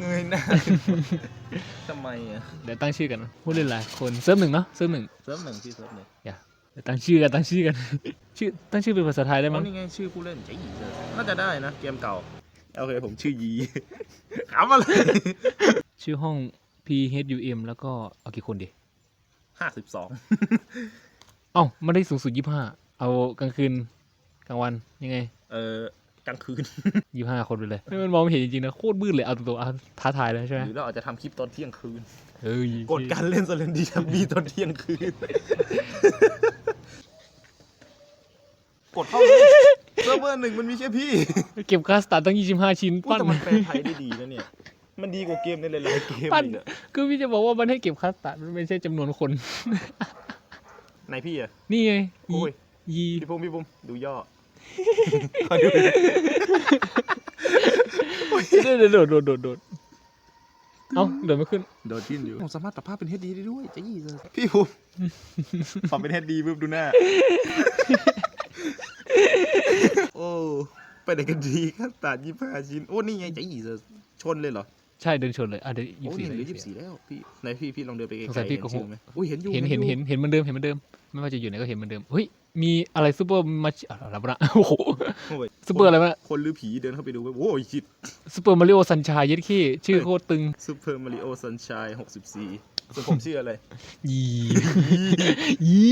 เงยหน้าทำไมอะเดี๋ยวตั้งชื่อกันนะพูดเล่นอะไรคนเซิร์ฟหนึ่งเนาะเซิร์ฟหนึ่งเซิร์ฟหนึ่งที่เซิร์ฟหนึ่งเดี๋ยวตั้งชื่อกันตั้งชื่อกัน ชื่อตั้งชื่อเป็นภาษาไทยได้อ๋มั้องนี่ไงชื่อผู้เล่นใจอีเซิร์ฟน่าจะได้นะเกมเก่าโอเคผมชื่อยีขำอะไรชื่อห้อง P H U M แล้วก็เอากี่คนดีห้าสิบสองเอ้าไม่ได้สูงสุดยี่ห้าเอากลางคืนกลางวันยังไง เออ กลางคืน ยี่ห้าคนไปเลยไม่มันมองไม่เห็นจริงๆนะโคตรมืดเลยเอาตัวๆเอาท้าทายเลยใช่ไหมหรือเราอาจจะทำคลิปตอนเที่ยงคืน เฮ้ยกดการเล่นสเลนดีทับบีตอนเที่ยงคืน กดเข้าเลยเซิร์ฟเวอร์หนึ่งมันมีแค่พี่เก็บคาสตาร์ทตั้งยี่สิบห้าชิ้นอุ๊ยปั้นแต่มันแปลไทยได้ดีนะเนี่ย มันดีกว่าเกมในหลายๆเกมปั้นอีกอะคือพี่จะบอกว่ามันให้เก็บคาสตาร์ทมันไม่ใช่จำนวนคน ไหนพี่อะนี่ไงโอ้ย ยีพี่ปุ้มพี่ปุ้มดูย่อ ขอดูโดดโดดโดดโดดโดดเอ้าเดินไม่ขึ้น โดดทิ้นอยู่ผมสามารถปรับภาพเป็น HD ได้ด้วยจะยี่เลยพี่ปุ้มปรับเป็น HD ปุ๊บดูหน้า โอ้ไปไหนกันดีครับตัดยี่ห้าชิ้น โอ้นี่ไงจะยี่เลยชนเลยเหรอ ใช่เดินชนเลยอะเดี๋ยวยี่โอ้สิบนี่สี่เหลือยี่สิบสี่แล้วพี่ไหนพี่พี่ลองเดินไปไกลสงสัยๆพี่เห็นโกหกชื่อไหมอุ้ยเห็นอยู่เห็นเห็นอยู่เห็นเห็นเหมือนเดิมเห็นเหมือนเดิม ไม่ว่าจะอยู่ไหนก็เห็นเหมือนเดิมเฮ้ยมีอะไรซูเปอร์มาอะไรวะนะโอ้โหโอ้ยซูเปอร์อะไรวะคนหรือผีเดินเข้าไปดูไปโอ้ยชิดซูเปอร์มาริโอซันชายยัดขี้ชื่อโคตรตึงซูเปอร์มาริโอซันชายหกสิบสี่ส่วนผมชื่ออะไร ยียี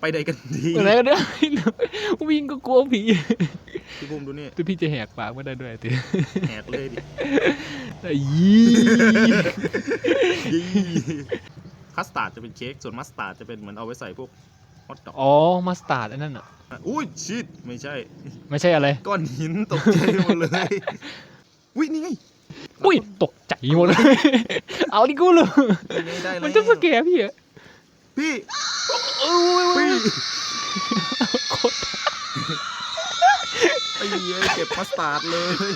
ไปไหนกันดีอะไรกันเนี่ยวิ่งก็กลัวผีพี่ภูมิดูนี่แต่พี่จะแหกปากไม่ได้ด้วยติแหกเลยดิยียี่คัสตาร์ดจะเป็นเค้กส่วนมัสตาร์ดจะเป็นเหมือนเอาไว้ใส่พวก ฮอทดอกอ๋อมาสตาร์ดอันนั้นอะ อุ้ยชิดไม่ใช่ ไม่ใช่อะไร ก้อนหินตกใจหมดเลยอุ้ยนี่ไงอุ้ยตกใจหมดเลย เอาดิกูเลยได้ได้แล้วมันจะสแกร์พี่อะพี่เอ้ยพี่โคตรไอ้เหี้ยเก็บมัสตาร์ดเลย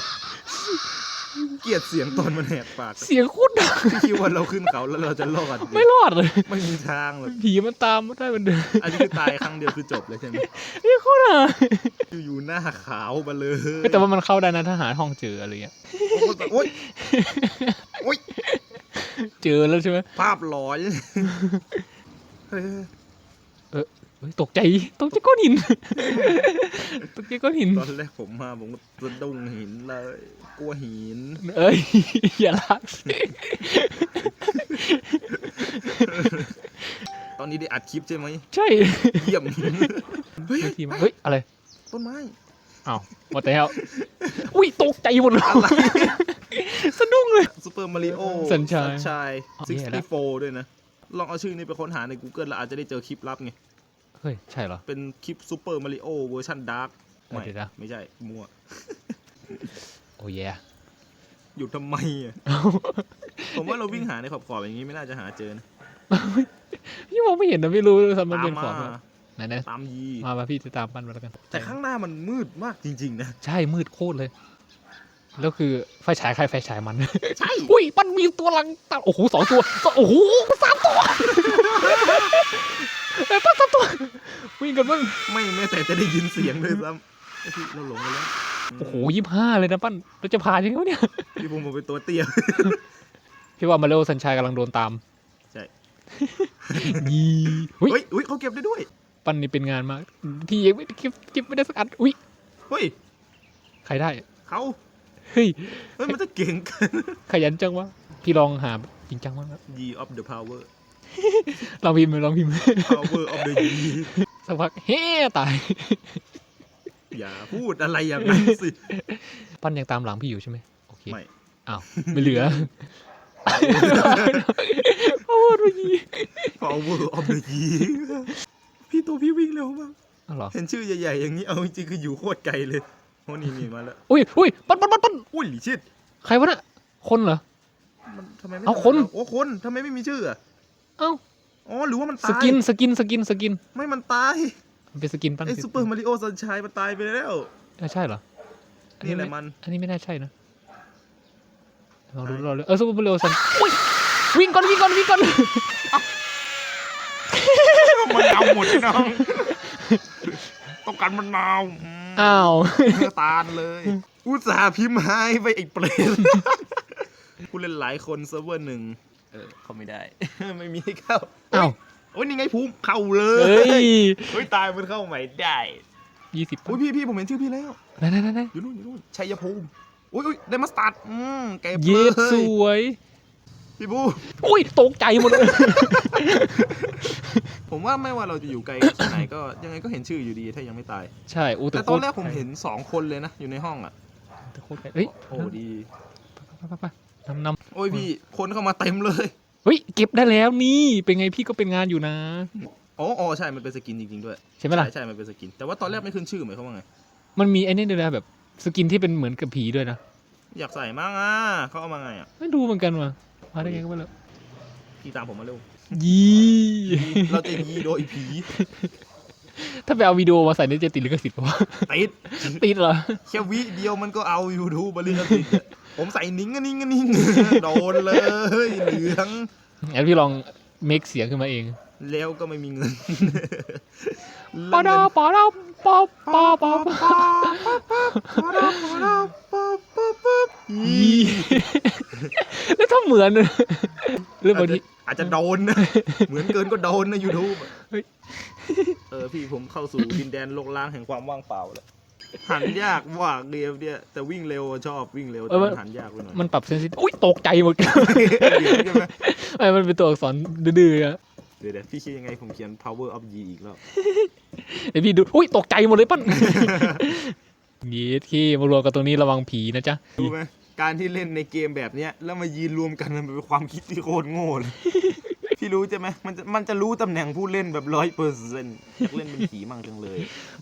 เกลียดเสียงตอนมันแหกปากเสียงโคตรดังพี่คิดว่าเราขึ้นเขาแล้วเราจะรอดไม่รอดเลย ไม่มีทางหรอกผีมันตามมาได้เหมันเดิมอันนี้คือตายครั้งเดียวคือจบเลยใช่ไหมนี่โคตรอะอยู่ๆหน้าขาวมาเลย แต่ว่ามันเข้าได้นะถ้าหาห้องเจออะไรเงี้ยโอ๊ยโอ๊ยเจอแล้วใช่ไหมภาพหลอนเฮ้ยเฮ้ยตกใจตกใจก้อนหิน ตกใจก้อนหิน ตอนแรกผมมาผมก็สะดุ้งหินเลยกลัวหิน เอ้ย อย่าลักสิตอนนี้ได้อัดคลิปใช่ไหมใช่เยี่ยมเฮ้ยเฮ้ยทีมาเฮ้ย อะไร ต้นไม้อ้าวหมดแล้วอุ้ยตกใจหมดเลยสะดุ้งเลยซูเปอร์มาริโอ Sunshine ชายอ๋อแย่แล้ว64ด้วยนะ ลองเอาชื่อนี้ไปค้นหาใน Google แล้วอาจจะได้เจอคลิปลับไง เฮ้ย ใช่เหรอ เป็นคลิปซูเปอร์มาริโอเวอร์ชันดาร์กเออเดี๋ยวนะ ไม่ใช่ มั่ว โอ้ยแย่อยู่ทำไมอะ ผมว่าเราวิ่งหาในขอบๆอย่างนี้ไม่น่าจะหาเจอนะพี่มองไม่เห็นนะไม่รู้เลยซ้ำมันตามเป็นขอมาบไหนไหนตามยีมามาพี่จะตามปั้นมาแล้วกัน แต่ข้างหน้ามันมืดมากจริง ๆ นะ ใช่มืดโคตรเลย แล้วคือไฟฉายใครไฟฉายมัน ใช่ อุ้ยปั้นมีตัวหลังตาโอ้โหสองตัว โอ้โหสามตัว ไอ้ยปั้นสามตัววิ่งกันมึงไม่แม้แต่จะได้ยินเสียงเลยซ้ำไอ้พี่เราหลงไปแล้วโอ้โหยี่ห้าเลยนะปั้นเราจะผ่านยังไงวะเนี่ยพี่ผมผมเป็นตัวเตี้ย พี่ว่ามาเร็วสัญชัยกำลังโดนตามใช่ ยีอุ้ยเฮ้ยอุ้ยเขาเก็บได้ด้วยปั้นนี่เป็นงานมากพี่ยังไม่เก็บเก็บไม่ได้สักอันอุ้ยเฮ้ยใครได้เขาเฮ้ยเฮ้ยมันจะเก่งกัน ขยันจังวะพี่ลองหาจริงจังมากครับ Ye of the power ลองพิมพ์ไหมลองพิมพ์ไหม power of the Ye สักพักเฮ้ตาย อย่าพูดอะไรอย่างนั้นสิ ปั้นยังตามหลังพี่อยู่ใช่ไหมโอเคไม่ อ้าวไม่เหลือโอ้ดูยี power of the Ye พี่ตัวพี่วิ่งเร็วมาก อ้าวเหรอเห็นชื่อใหญ่ๆอย่างนี้เอาจริงๆคืออยู่โคตรไกลเลยโอ้นี่นี่มาแล้ว อุ้ยอุ้ยปั้นปั้นปั้นปั้นอุ้ยชิดใครวะน่ะคนเหรอ มันทำไมไม่เอาทำคน โอ้คนทำไมไม่มีชื่ออะ เอ้า อ๋อหรือว่ามันสตายกินสกินสกินสกินไม่มันตายมันเป็นสกินปั้นไอ้ซูเปอร์มาริโอซันชัยมันตายไปแล้วเออใช่เหรออันี่แหละไมัน อันนี้ไม่น่าใช่นะลองดูเราเลยเออซูเปอร์มาริโอสันอุ้ยวิ่งก่อนวิ่งก่อนวิ่งก่อนมันเอาหมดเลยน้อง ต้องการมันนาวอ้าวเนื้อตาลเลย อุตส่าห์พิมพ์ให้ไปไอ้เปรตผู้เล่นหลายคนเซิร์ฟเวอร์หนึ่ง เออเข้าไม่ได้ ไม่มีให้เข้าอ้าวโอ้ยนี่ไงภูมิเข้าเลเฮ้ยเฮ้ยตายมันเข้าใหม่ได้ยี่สิบอุ้ยพี่พี่ผมเห็นชื่อพี่แล้วไหนไหนไหนไหนอยู่นู่นอยู่นู่นชัยภูมิอุ้ยอุ้ยได้มาสตาร์ทอืมเก็บเย็ดเลสยวย พี่บูอุ้ยตกใจหมดเลย ผมว่าไม่ว่าเราจะอยู่ไกลแค่ไหนก็ยังไงก็เห็นชื่ออยู่ดีถ้ายังไม่ตาย ใช่อู้แต่ตอนแรกผมเห็นสองคนเลยนะอยู่ในห้องอะแต่โคตรไกลเฮ้ยโอ้ดี ไปไปไปนำนำ โอ้ยพี่คนเข้ามาเต็มเลยเฮ้ยเก็บได้แล้วนี่เป็นไงพี่ก็เป็นงานอยู่นะอ๋ออ๋อใช่มันเป็นสกินจริงๆด้วยใช่ไหมล่ะใช่ใช่มันเป็นสกิน แต่ว่าตอนแรกไม่ขึ้นชื่อหมายความว่าไงมันมีไอ้นี่ด้วยนะแบบสกินที่เป็นเหมือนกับผีด้วยนะอยากใส่มากอะเขาเอามาไงอะไม่ดูเหมือนกันว่ะมาได้ไงก็ไม่รู้พี่ตามผมมาเร็วยีเราจะยีโดยผีถ้าไปเอาวิดีโอมาใส่ในจะติดลิขสิทธิ์ปะวะติดติดเหรอแค่วิเดียวมันก็เอาอยู่ดูบริษัทติดอะ ผมใส่นิ้งอะนิ้งอะนิ้งโดนเลยเหลืองงั้นพี่ลองเมคเสียงขึ้นมาเองแล้วก็ไม่มีเงินปาดาปาดาปาปาปาปายีแล้วถ้าเหมือนหรือบางทีอาจจะโดนนะเหมือนเกินก็โดนนะยูทูบเฮ้ยเออพี่ผมเข้าสู่ดินแดนโลกล้างแห่งความว่างเปล่าแล้ว หันยากว่าเกมเนี่ยแต่วิ่งเร็วอะชอบวิ่งเร็วแต่มันหันยากไปหน่อยมันปรับเซนซิทีฟอุ้ยตกใจหมดใช่ไหมไอ้มันเป็นตัวอักษรดื้อๆอะเดี๋ยวเดี๋ยวพี่คิดยังไงผมเขียน power of Yi อีกแล้วเดี๋ยวพี่ดูอุ้ยตกใจหมดเลยปั้นยีดที่มารวมกันตรงนี้ระวังผีนะจ๊ะรู้ไหมการที่เล่นในเกมแบบเนี้ยแล้วมายืนรวมกันมันเป็นความคิดที่โคตรโง่เลย พี่รู้ใช่ไหมมันจะมันจะรู้ตำแหน่งผู้เล่นแบบร้อยเปอร์เซ็นต์อยากเล่นเป็นผีมั่งจังเลย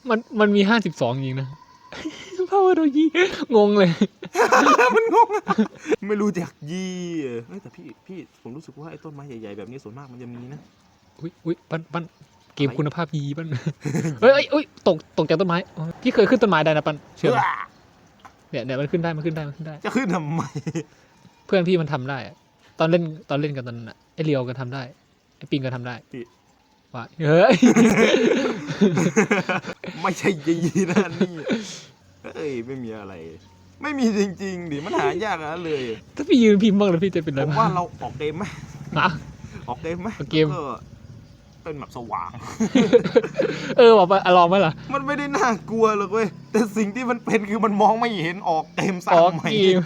มันมันมีห้าสิบสองจริงนะ พาวเวอร์โดยีงงเลย มันงงอะไม่รู้จักยี่เออเฮ้ยแต่พี่พี่ผมรู้สึกว่าไอ้ต้นไม้ใหญ่ๆแบบนี้ส่วนมากมันจะมีนะ อุ้ยอุ้ยปั้นปั้นเกมคุณภาพยีปั้นเฮ้ยเอ้ยเอ้ยตกตกจากต้นไม้อ๋อพี่เคยขึ้นต้นไม้ได้นะปั้นเชื่อไหมเนี่ยเนี่ยมันขึ้นได้มันขึ้นได้มันขึ้นได้ จะขึ้นทำไม เพื่อนพี่มันทำได้อะ ตอนเล่นตอนเล่นกันตอนนั้นอะไอเรียวก็ทำได้ไอปิงก็ทำได้ว่าเฮ้ย ไม่ใช่ยี่นะนี่เอ้ยไม่มีอะไร ไม่มีจริงๆดิมันหายากนะเลย ถ้าพี่ยืนพิมพ์บ้างแล้วพี่จะเป็นอะไรผมบ้าว่างเราออกเกมไหมฮะ ออกเกมไหมออกเกม แล้วเป็นแบบสว่าง เออบอกไปลองไหมล่ะ มันไม่ได้น่ากลัวหรอกเว้ยแต่สิ่งที่มันเป็นคือมันมองไม่เห็นออกเกมออกซ้ำใหม่ เกม